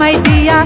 গ্রামের জামাই দিয়া